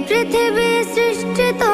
পৃথিবী সৃষ্টি তোমার